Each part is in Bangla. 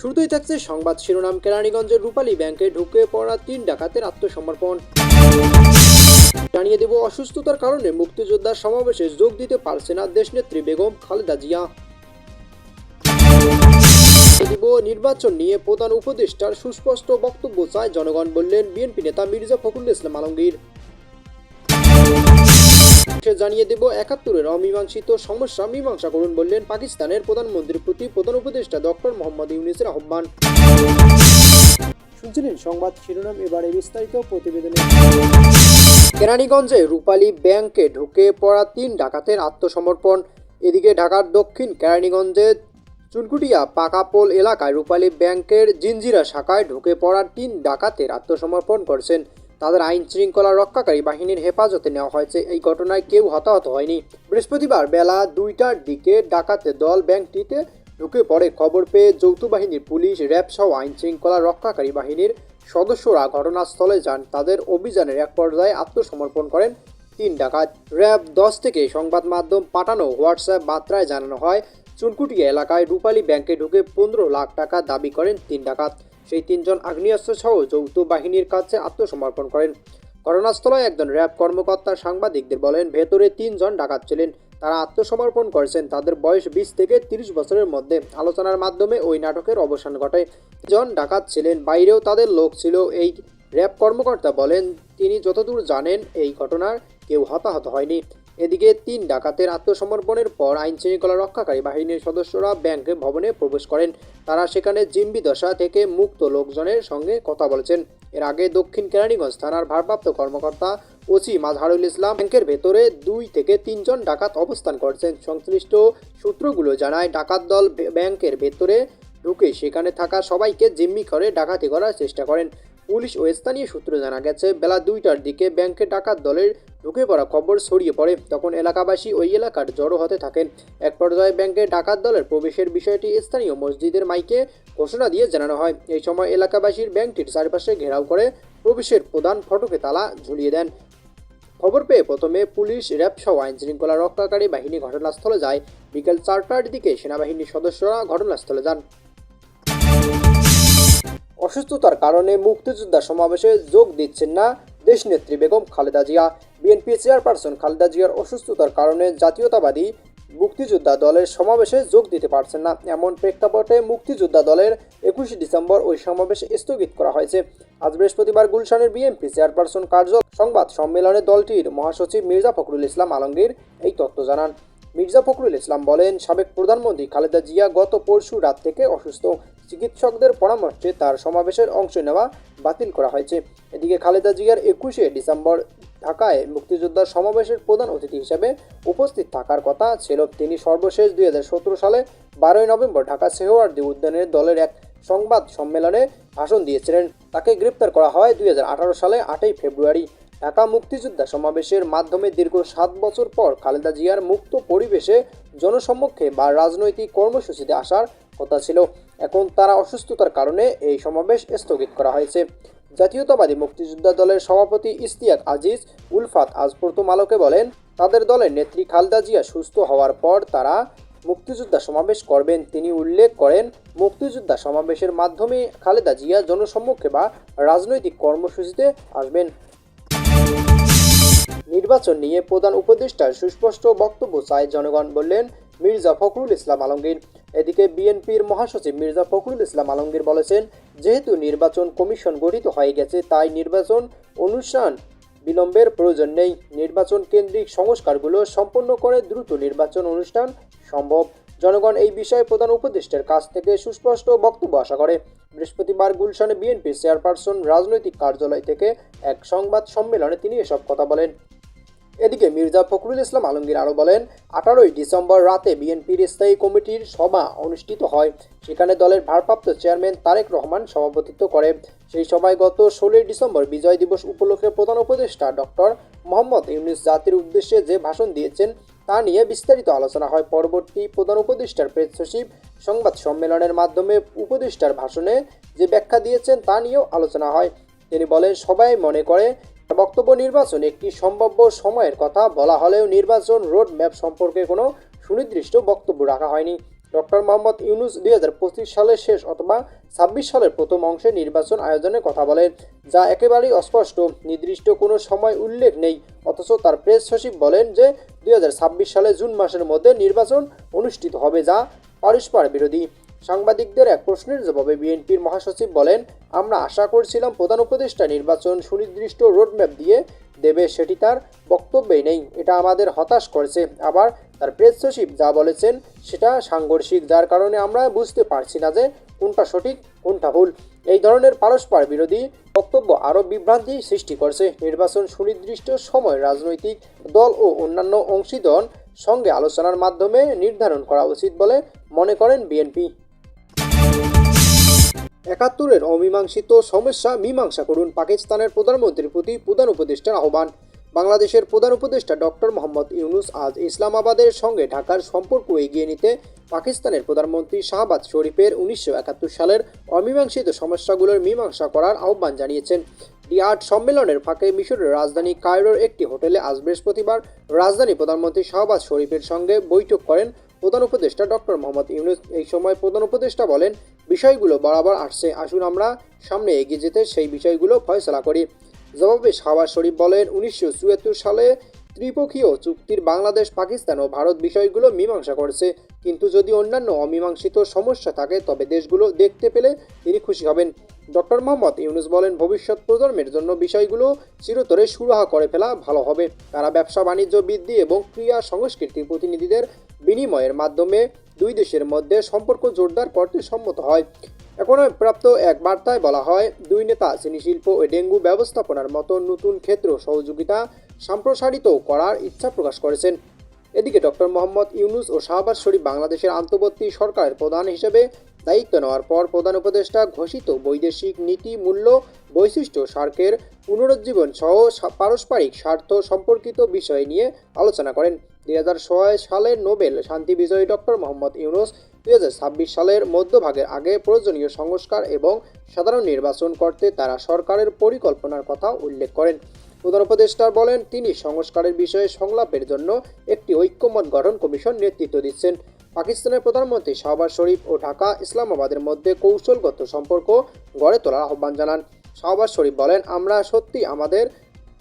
শুরুতেই থাকছে সংবাদ শিরোনাম। কেরানীগঞ্জের রূপালী ব্যাংকে ঢুকে পড়া তিন ডাকাতের আত্মসমর্পণ। জানিয়ে দেব, অসুস্থতার কারণে মুক্তিযোদ্ধার সমাবেশে যোগ দিতে পারছে না দেশনেত্রী বেগম খালেদা জিয়া। নির্বাচন নিয়ে প্রধান উপদেষ্টার সুস্পষ্ট বক্তব্য চায় জনগণ বললেন বিএনপি নেতা মির্জা ফখরুল ইসলাম আলমগীর। সে জানিয়ে দেব, একাত্তরের অমীমাংসিত সমস্যা মীমাংসা করুন বললেন পাকিস্তানের প্রধানমন্ত্রীর প্রতি প্রধান উপদেষ্টা ডক্টর মোহাম্মদ ইউনিসের আহ্বান। শুনছিলেন সংবাদ শিরোনাম, এবারে বিস্তারিত প্রতিবেদনে। কেরানীগঞ্জে রূপালী ব্যাংকে ঢুকে পড়া তিন ডাকাতের আত্মসমর্পণ। এদিকে ঢাকার দক্ষিণ কেরানীগঞ্জে চুনকুটিয়া পাকাপোল এলাকায় রূপালী ব্যাংকের জিঞ্জিরা শাখায় ঢুকে পড়া তিন ডাকাতের আত্মসমর্পণ করেছেন। তাদের আইন শৃঙ্খলা রক্ষাকারী বাহিনীর হেফাজতে নেওয়া হয়েছে। এই ঘটনায় কেউ হতাহত হয়নি। বৃহস্পতিবার বেলা দুইটার দিকে ডাকাতের দল ব্যাংকটিতে ঢুকে পড়ে খবর পেয়ে যৌথ বাহিনীর পুলিশ, র্যাব সহ আইন শৃঙ্খলা রক্ষাকারী বাহিনীর সদস্যরা ঘটনাস্থলে যান। তাদের অভিযানের এক পর্যায়ে আত্মসমর্পণ করেন তিন ডাকাত। র্যাব দশ থেকে সংবাদ মাধ্যম পাঠানো হোয়াটসঅ্যাপ বার্তায় জানানো হয়, চুনকুটিয়া এলাকায় রূপালী ব্যাংকে ঢুকে পনেরো লাখ টাকা দাবি করেন তিন ডাকাত। সেই তিনজন আগ্নেয়াস্ত্র সহ যৌথ বাহিনীর কাছে আত্মসমর্পণ করেন। ঘটনাস্থলে একজন র্যাব কর্মকর্তা সাংবাদিকদের বলেন, ভেতরে তিনজন ডাকাত ছিলেন। তারা আত্মসমর্পণ করেছেন। তাদের বয়স বিশ থেকে তিরিশ বছরের মধ্যে। আলোচনার মাধ্যমে ওই নাটকের অবসান ঘটে। জন ডাকাত ছিলেন। বাইরেও তাদের লোক ছিল। এই র্যাব কর্মকর্তা বলেন, তিনি যতদূর জানেন, এই ঘটনার কেউ হতাহত হয়নি। এদিকে তিন ডাকাতের আত্মসমর্পণের পর আইন শৃঙ্খলা রক্ষাকারী বাহিনীর সদস্যরা ব্যাংক ভবনে প্রবেশ করেন। তারা সেখানে জিম্বি দশা থেকে মুক্ত লোকজনের সঙ্গে কথা বলেছেন। এর আগে দক্ষিণ কেরানীগঞ্জ থানার ভারপ্রাপ্ত কর্মকর্তা ওসি মাজহারুল ইসলাম ব্যাংকের ভেতরে দুই থেকে তিনজন ডাকাত অবস্থান করছেন। সংশ্লিষ্ট সূত্রগুলো জানায়, ডাকাত দল ব্যাংকের ভেতরে ঢুকে সেখানে থাকা সবাইকে জিম্মি করে ডাকাতি করার চেষ্টা করেন। পুলিশ ও স্থানীয় সূত্রে জানা গেছে, বেলা দুইটার দিকে ব্যাংকে ডাকাত দলের ঢুকে পড়া খবর ছড়িয়ে পড়ে। তখন এলাকাবাসী ওই এলাকার জড়ো হতে থাকেন। এক পর্যায়ে ব্যাংকে ডাকাত দলের প্রবেশের বিষয়টি স্থানীয় মসজিদের মাইকে ঘোষণা দিয়ে জানানো হয়। এই সময় এলাকাবাসীর ব্যাংকটির চারপাশে ঘেরাও করে প্রবেশের প্রধান ফটকে তালা ঝুলিয়ে দেন। খবর পেয়ে প্রথমে পুলিশ, র্যাব সহ আইন শৃঙ্খলা রক্ষাকারী বাহিনী ঘটনাস্থলে যায়। বিকেল চারটার দিকে সেনাবাহিনীর সদস্যরা ঘটনাস্থলে যান। অসুস্থতার কারণে মুক্তিযোদ্ধা সমাবেশে যোগ দিচ্ছেন না দেশনেত্রী বেগম খালেদা জিয়া, বিএনপি চেয়ারপারসন খালেদা জিয়ার অসুস্থতার কারণে জাতীয়তাবাদী মুক্তিযোদ্ধা দলের সমাবেশে যোগ দিতে পারছেন না। এমন প্রেক্ষাপটে মুক্তিযোদ্ধা দলের একুশে ডিসেম্বর ওই সমাবেশ স্থগিত করা হয়েছে। আজ বৃহস্পতিবার গুলশানের বিএনপি চেয়ারপারসন কার্য সংবাদ সম্মেলনে দলটির মহাসচিব মির্জা ফখরুল ইসলাম আলমগীর এই তথ্য জানান। মির্জা ফখরুল ইসলাম বলেন, সাবেক প্রধানমন্ত্রী খালেদা জিয়া গত পরশু রাত থেকে অসুস্থ। চিকিৎসকদের পরামর্শে তার সমাবেশের অংশ নেওয়া বাতিল করা হয়েছে। এদিকে খালেদা জিয়ার একুশে ডিসেম্বর ঢাকায় মুক্তিযোদ্ধার সমাবেশের প্রধান অতিথি হিসেবে উপস্থিত থাকার কথা ছিল। তিনি সর্বশেষ দুই হাজার সতেরো সালে বারোই নভেম্বর ঢাকা সেহওয়ার্দী উদ্যানের দলের এক সংবাদ সম্মেলনে ভাষণ দিয়েছিলেন। তাকে গ্রেপ্তার করা হয় দুই হাজার আঠারো সালে আটই ফেব্রুয়ারি। ঢাকা মুক্তিযোদ্ধা সমাবেশের মাধ্যমে দীর্ঘ সাত বছর পর খালেদা জিয়ার মুক্ত পরিবেশে জনসম্মুখে বা রাজনৈতিক কর্মসূচিতে আসার কথা ছিল। এখন তারা অসুস্থতার কারণে এই সমাবেশ স্থগিত করা হয়েছে। জাতীয়তাবাদী মুক্তিযোদ্ধা দলের সভাপতি ইস্তিয়াক আজিজ, উলফাত আজ প্রথম আলোকে বলেন, তাদের দলের নেত্রী খালেদা জিয়া সুস্থ হওয়ার পর তারা মুক্তিযোদ্ধা সমাবেশ করবেন। তিনি উল্লেখ করেন, মুক্তিযোদ্ধা সমাবেশের মাধ্যমে খালেদা জিয়া জনসম্মুখে বা রাজনৈতিক কর্মসূচিতে আসবেন। নির্বাচন নিয়ে প্রধান উপদেষ্টার সুস্পষ্ট বক্তব্য চায় জনগণ, বললেন, মির্জা ফখরুল ইসলাম আলমগীর। এদিকে বিএনপির মহাসচিব মির্জা ফখরুল ইসলাম আলমগীর বলেছেন, যেহেতু নির্বাচন কমিশন গঠিত হয়ে গেছে, তাই নির্বাচন অনুষ্ঠান বিলম্বের প্রয়োজন নেই। নির্বাচন কেন্দ্রিক সংস্কারগুলো সম্পন্ন করে দ্রুত নির্বাচন অনুষ্ঠান সম্ভব। জনগণ এই বিষয়ে প্রধান উপদেষ্টার কাছ থেকে সুস্পষ্ট বক্তব্য আশা করে। বৃহস্পতিবার গুলশানে বিএনপি চেয়ারপারসন রাজনৈতিক কার্যালয় থেকে এক সংবাদ সম্মেলনে তিনি এসব কথা বলেন। এদিকে মির্জা ফখরুল ইসলাম আলমগীর আরও বলেন, আঠারোই ডিসেম্বর রাতে বিএনপির স্থায়ী কমিটির সভা অনুষ্ঠিত হয়। সেখানে দলের ভারপ্রাপ্ত চেয়ারম্যান তারেক রহমান সভাপতিত্ব করে। সেই সভায় গত ষোলোই ডিসেম্বর বিজয় দিবস উপলক্ষে প্রধান উপদেষ্টা ডক্টর মোহাম্মদ ইউনুস জাতির উদ্দেশ্যে যে ভাষণ দিয়েছেন, তা নিয়ে বিস্তারিত আলোচনা হয়। পরবর্তী প্রধান উপদেষ্টার প্রেস সচিব সংবাদ সম্মেলনের মাধ্যমে উপদেষ্টার ভাষণে যে ব্যাখ্যা দিয়েছেন, তা নিয়েও আলোচনা হয়। তিনি বলেন, সবাই মনে করে বক্তব্য নির্বাচন একটি সম্ভাব্য সময়ের কথা বলা হলেও নির্বাচন রোড ম্যাপ সম্পর্কে কোনো সুনির্দিষ্ট বক্তব্য রাখা হয়নি। ডক্টর মোহাম্মদ ইউনুস দুই হাজার পঁচিশ সালের শেষ অথবা ছাব্বিশ সালের প্রথম অংশে নির্বাচন আয়োজনের কথা বলেন, যা একেবারেই অস্পষ্ট, নির্দিষ্ট কোনো সময় উল্লেখ নেই। অথচ তার প্রেস সচিব বলেন যে দুই হাজার ছাব্বিশ সালে জুন মাসের মধ্যে নির্বাচন অনুষ্ঠিত হবে, যা পারস্পর বিরোধী। সাংবাদিকদের এক প্রশ্নের জবাবে বিএনপির মহাসচিব বলেন, আমরা আশা করছিলাম প্রধান উপদেষ্টা নির্বাচন সুনির্দিষ্ট রোডম্যাপ দিয়ে দেবে, সেটি তার বক্তব্যেই নেই। এটা আমাদের হতাশ করেছে। আবার তার প্রেস সচিব যা বলেছেন, সেটা সাংঘর্ষিক, যার কারণে আমরা বুঝতে পারছি না যে কোনটা সঠিক, কোনটা ভুল। এই ধরনের পারস্পর বিরোধী বক্তব্য আরও বিভ্রান্তি সৃষ্টি করছে। নির্বাচন সুনির্দিষ্ট সময় রাজনৈতিক দল ও অন্যান্য অংশীদন সঙ্গে আলোচনার মাধ্যমে নির্ধারণ করা উচিত বলে মনে করেন বিএনপি। একাত্তরের অমীমাংসিত সমস্যা মীমাংসা করুন পাকিস্তানের প্রধানমন্ত্রীর প্রতি প্রধান উপদেষ্টার আহ্বান। বাংলাদেশের প্রধান উপদেষ্টা ডক্টর মোহাম্মদ ইউনুস আজ ইসলামাবাদের সঙ্গে ঢাকার সম্পর্ক এগিয়ে নিতে পাকিস্তানের প্রধানমন্ত্রী শাহবাজ শরীফের উনিশশো একাত্তর সালের অমীমাংসিত সমস্যাগুলোর মীমাংসা করার আহ্বান জানিয়েছেন। ডি আর্ট সম্মেলনের ফাঁকে মিশরের রাজধানী কায়রোর একটি হোটেলে আজ বৃহস্পতিবার রাজধানী প্রধানমন্ত্রী শাহবাজ শরীফের সঙ্গে বৈঠক করেন প্রধান উপদেষ্টা ডক্টর মোহাম্মদ ইউনুস এই সময় প্রধান উপদেষ্টা বলেন, বিষয়গুলো বরাবর আসছে। আসুন আমরা সামনে এগিয়ে যেতে সেই বিষয়গুলো ফয়সলা করি। জবাবে শাহবাজ শরীফ বলেন, উনিশশো চুয়াত্তর সালে ত্রিপক্ষীয় চুক্তির বাংলাদেশ, পাকিস্তান ও ভারত বিষয়গুলো মীমাংসা করেছে। কিন্তু যদি অন্যান্য অমীমাংসিত সমস্যা থাকে, তবে দেশগুলো দেখতে পেলে তিনি খুশি হবেন। ডক্টর মোহাম্মদ ইউনুস বলেন, ভবিষ্যৎ প্রজন্মের জন্য বিষয়গুলো চিরতরে সুরাহা করে ফেলা ভালো হবে। তারা ব্যবসা বাণিজ্য বৃদ্ধি এবং ক্রিয়া সংস্কৃতির প্রতিনিধিদের বিনিময়ের মাধ্যমে দুই দেশের মধ্যে সম্পর্ক জোরদার করতে সম্মত হয়। এখনও প্রাপ্ত এক বার্তায় বলা হয়, দুই নেতা চিনি শিল্প ও ডেঙ্গু ব্যবস্থাপনার মতো নতুন ক্ষেত্র সহযোগিতা সম্প্রসারিত করার ইচ্ছা প্রকাশ করেছেন। এদিকে ডক্টর মোহাম্মদ ইউনুস ও শাহবাজ শরীফ বাংলাদেশের আন্তর্বর্তী সরকারের প্রধান হিসেবে দায়িত্ব নেওয়ার পর প্রধান উপদেষ্টা ঘোষিত বৈদেশিক নীতি, মূল্য, বৈশিষ্ট্য, সার্কের পুনরুজ্জীবন সহ পারস্পরিক স্বার্থ সম্পর্কিত বিষয় নিয়ে আলোচনা করেন। দুই হাজার ছয় সালের নোবেল শান্তি বিজয়ী ডক্টর মোহাম্মদ ইউনুস, দুই হাজার ছাব্বিশ সালের মধ্যভাগের আগে প্রয়োজনীয় সংস্কার এবং সাধারণ নির্বাচন করতে তারা সরকারের পরিকল্পনার কথা উল্লেখ করেন। প্রধান উপদেষ্টা বলেন, তিনি সংস্কারের বিষয়ে সংলাপের জন্য একটি ঐক্যমত গঠন কমিশন নেতৃত্ব দিচ্ছেন। পাকিস্তানের প্রধানমন্ত্রী শাহবাজ শরীফ ও ঢাকা ইসলামাবাদের মধ্যে কৌশলগত সম্পর্ক গড়ে তোলার আহ্বান জানান। শাহবাজ শরীফ বলেন, আমরা সত্যি আমাদের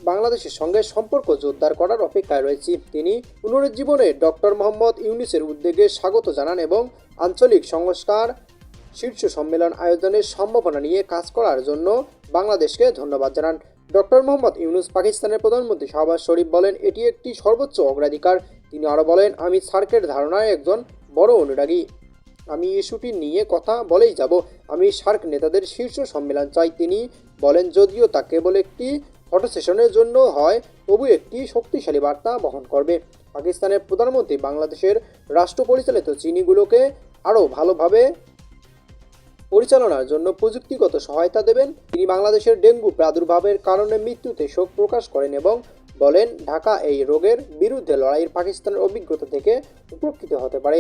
বাংলাদেশের সঙ্গে সম্পর্ক জোরদার করার অপেক্ষায় রয়েছি। তিনি পুনরুজ্জীবনে ডক্টর মোহাম্মদ ইউনিসের উদ্যোগে স্বাগত জানান এবং আঞ্চলিক সংস্কার শীর্ষ সম্মেলন আয়োজনের সম্ভাবনা নিয়ে কাজ করার জন্য বাংলাদেশকে ধন্যবাদ জানান। ডক্টর মোহাম্মদ ইউনুস পাকিস্তানের প্রধানমন্ত্রী শাহবাজ শরীফ বলেন, এটি একটি সর্বোচ্চ অগ্রাধিকার। তিনি আরও বলেন, আমি সার্কের ধারণায় একজন বড় অনুরাগী। আমি ইস্যুটি নিয়ে কথা বলেই যাব। আমি সার্ক নেতাদের শীর্ষ সম্মেলন চাই। তিনি বলেন, যদিও তা কেবল একটি ফটো সেশনের জন্য হয়, তবু একটি শক্তিশালী বার্তা বহন করবে। পাকিস্তানের প্রধানমন্ত্রী বাংলাদেশের রাষ্ট্র পরিচালিত চিনিগুলোকে আরও ভালোভাবে পরিচালনার জন্য প্রযুক্তিগত সহায়তা দেবেন। তিনি বাংলাদেশের ডেঙ্গু প্রাদুর্ভাবের কারণে মৃত্যুতে শোক প্রকাশ করেন এবং বলেন, ঢাকা এই রোগের বিরুদ্ধে লড়াইয়ের পাকিস্তানের অভিজ্ঞতা থেকে উপকৃত হতে পারে।